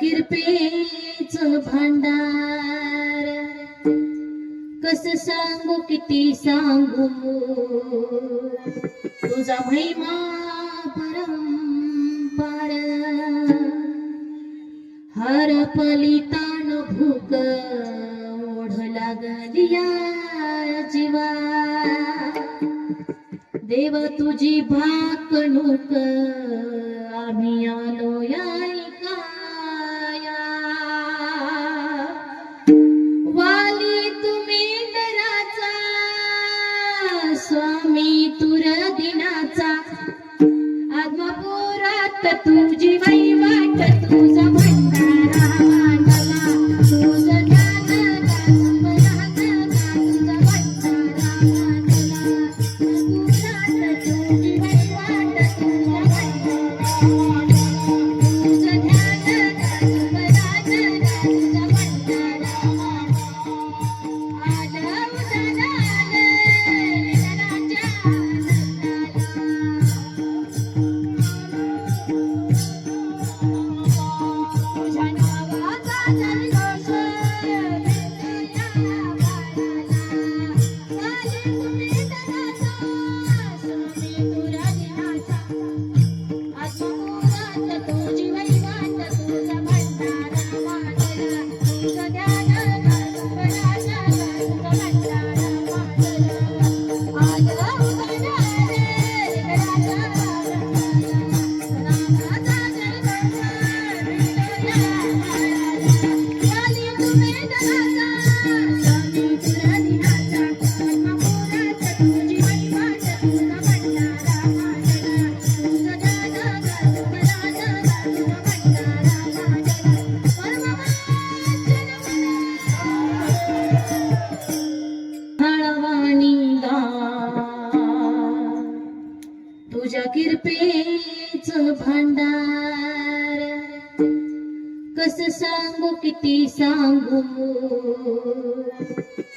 किरपेच भांडार. कस सांगू किती सांगू? तुझा महिमा परंपार. हर पलितान भूक ओढ लागलिया जीवा. देव तुझी भाकणूक आम्ही आलो. स्वामी दिनाचा. आत्मपुरात तुझी वाट तुझा निंदा. तुझ्या किरपेच भांडार. कस सांगू किती सांगू?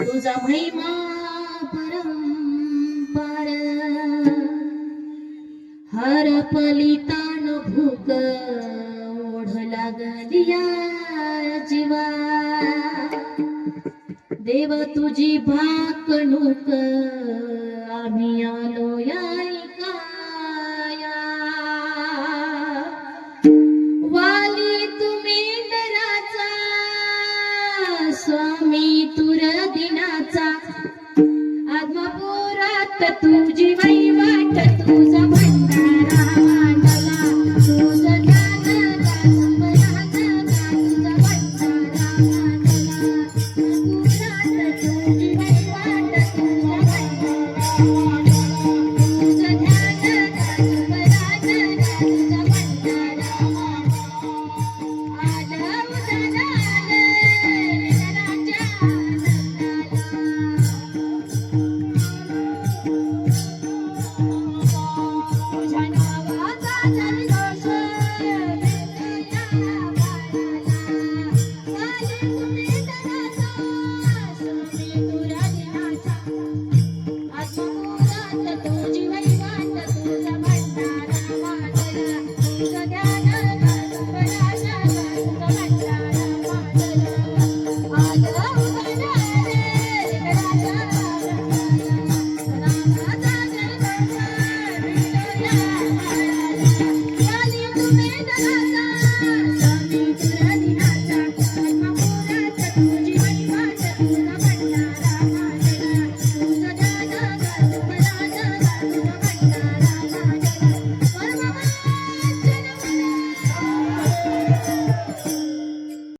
तुझा महिमा परंपार. हर पलितान भूक ओढ लागलिया जीवा देव तुझी भाकणूक आम्ही आलो या वाली तुम्ही डराचा स्वामी तुर दिनाचा